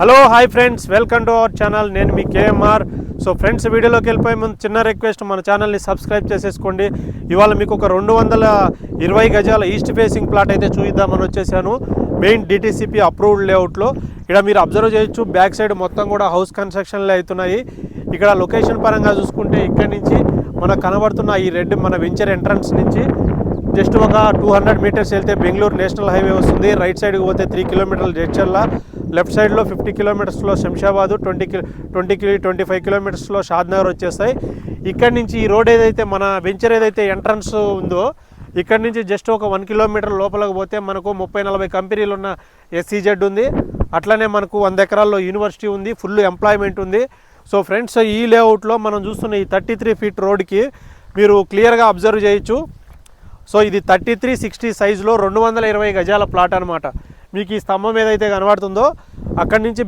Hello hi friends welcome to our channel నేను మీ KMR so friends వీడియోలోకి వెళ్ళిపోయే ముందు చిన్న రిక్వెస్ట్ మన ఛానల్ని సబ్స్క్రైబ్ చేసేసుకోండి. ఇవాళ మీకు ఒక రెండు వందల ఇరవై గజాల ఈస్ట్ ఫేసింగ్ ప్లాట్ అయితే చూద్దామని వచ్చేసాను. మెయిన్ డిటీసీపీ అప్రూవ్డ్ లేఅవుట్లో ఇక్కడ మీరు అబ్జర్వ్ చేయొచ్చు బ్యాక్ సైడ్ మొత్తం కూడా హౌస్ కన్స్ట్రక్షన్లే అవుతున్నాయి. ఇక్కడ లొకేషన్ పరంగా చూసుకుంటే ఇక్కడి నుంచి మనకు కనబడుతున్న ఈ రెడ్ మన వెంచర్ ఎంట్రన్స్ నుంచి జస్ట్ ఒక టూ హండ్రెడ్ మీటర్స్ వెళ్తే బెంగళూరు నేషనల్ హైవే వస్తుంది. రైట్ సైడ్కి పోతే త్రీ కిలోమీటర్లు జడ్చర్ల లెఫ్ట్ సైడ్లో ఫిఫ్టీ కిలోమీటర్స్లో శంషాబాదు ట్వంటీ కి ట్వంటీ కి ట్వంటీ ఫైవ్ కిలోమీటర్స్లో షాద్నగర్ వచ్చేస్తాయి. ఇక్కడి నుంచి ఈ రోడ్ ఏదైతే మన వెంచర్ ఏదైతే ఎంట్రన్స్ ఉందో ఇక్కడి నుంచి జస్ట్ ఒక వన్ కిలోమీటర్ లోపలికి పోతే మనకు ముప్పై నలభై కంపెనీలు ఉన్న ఎస్సీజెడ్ ఉంది. అట్లనే మనకు వంద ఎకరాల్లో యూనివర్సిటీ ఉంది ఫుల్ ఎంప్లాయ్మెంట్ ఉంది. సో ఫ్రెండ్స్ ఈ లేఅవుట్లో మనం చూస్తున్న ఈ థర్టీ త్రీ ఫీట్ రోడ్కి మీరు క్లియర్గా అబ్జర్వ్ చేయొచ్చు. సో ఇది థర్టీ త్రీ సిక్స్టీ సైజులో రెండు వందల ఇరవై గజాల ప్లాట్ అనమాట మీకు ఈ స్తంభం ఏదైతే కనబడుతుందో అక్కడి నుంచి